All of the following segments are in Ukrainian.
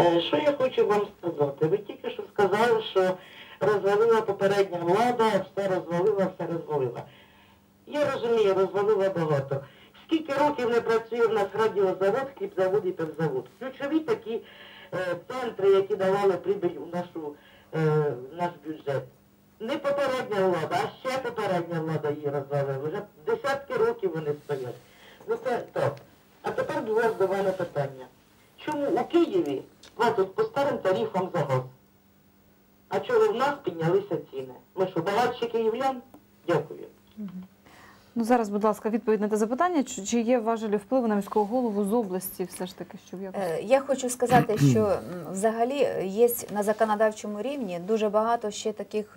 Е, Що я хочу вам сказати? Ви тільки що сказали, що розвалила попередня влада, все розвалила, все розвалила. Я розумію, розвалила багато. Скільки років не працює в нас радіозавод, хлібзавод і пивзавод? Ключові такі е, центри, які давали прибиль у нашу, е, наш бюджет. Не попередня влада, а ще попередня влада її розвалила. Вже десятки років вони стоять. Ну це так. А тепер до вас до мене питання. У Києві платять по старим тарифам за газ? А чого в нас піднялися ціни? Ми що, багатші київлян? Дякую. Ну зараз, будь ласка, відповідь на те запитання, чи, чи є важелі впливу на міського голову з області, все ж таки, щоб якось Е, Я хочу сказати, що взагалі є на законодавчому рівні дуже багато ще таких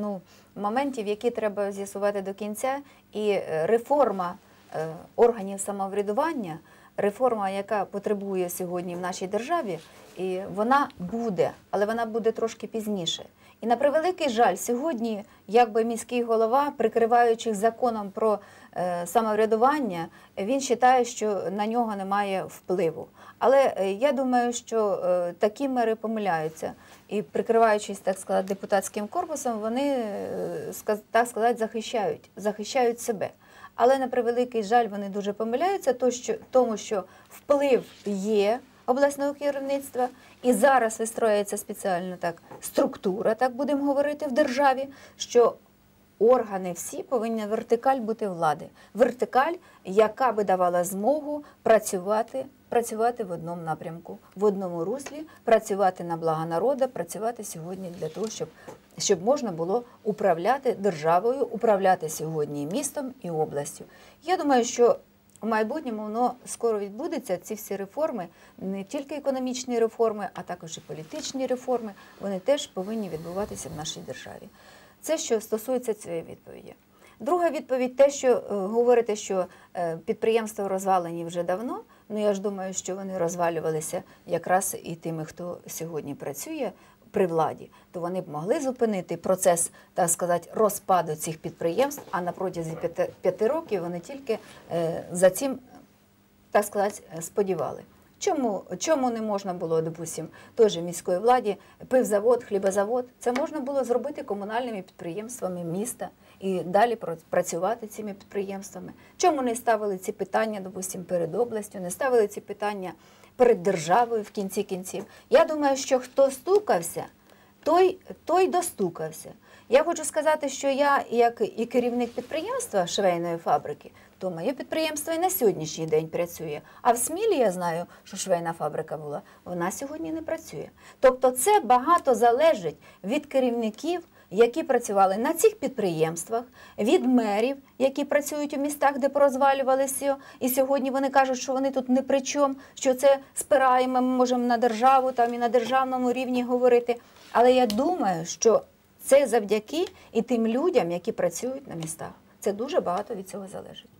ну, моментів, які треба з'ясувати до кінця. І е, реформа е, органів самоврядування, реформа, яка потребує сьогодні в нашій державі, і вона буде, але вона буде трошки пізніше. І на превеликий жаль, сьогодні, якби міський голова, прикриваючись законом про е, самоврядування, він вважає, що на нього немає впливу. Але е, я думаю, що е, такі мери помиляються. І прикриваючись, так сказати, депутатським корпусом, вони е, так сказати захищають, захищають себе. Але на превеликий жаль, вони дуже помиляються, то що, тому що вплив є обласного керівництва, і зараз вистроюється спеціальна так структура, так будемо говорити в державі, що органи всі повинні вертикаль бути влади. Вертикаль, яка би давала змогу працювати, працювати в одному напрямку, в одному руслі, працювати на благо народу, працювати сьогодні для того, щоб, щоб можна було управляти державою, управляти сьогодні містом і областю. Я думаю, що у майбутньому воно скоро відбудеться. Ці всі реформи, не тільки економічні реформи, а також і політичні реформи, вони теж повинні відбуватися в нашій державі. Це що стосується цієї відповіді. Друга відповідь те, що е, говорите, що е, підприємства розвалені вже давно. Ну я ж думаю, що вони розвалювалися якраз і тими, хто сьогодні працює при владі, то вони б могли зупинити процес, так сказати, розпаду цих підприємств, а на протязі п'яти, років вони тільки е, за цим, так сказати, сподівали. Чому, чому не можна було, допустим, же міської владі, пивзавод, хлібозавод, це можна було зробити комунальними підприємствами міста і далі пра- працювати цими підприємствами. Чому не ставили ці питання, допустим, перед областю, не ставили ці питання перед державою в кінці кінців? Я думаю, що хто стукався, той, той достукався. Я хочу сказати, що я, як і керівник підприємства швейної фабрики, то моє підприємство і на сьогоднішній день працює. А в Смілі я знаю, що швейна фабрика була, вона сьогодні не працює. Тобто це багато залежить від керівників, які працювали на цих підприємствах, від мерів, які працюють у містах, де порозвалювалися, і сьогодні вони кажуть, що вони тут не при чому, що це спираємо, ми можемо на державу там і на державному рівні говорити. Але я думаю, що це завдяки і тим людям, які працюють на містах. Це дуже багато від цього залежить.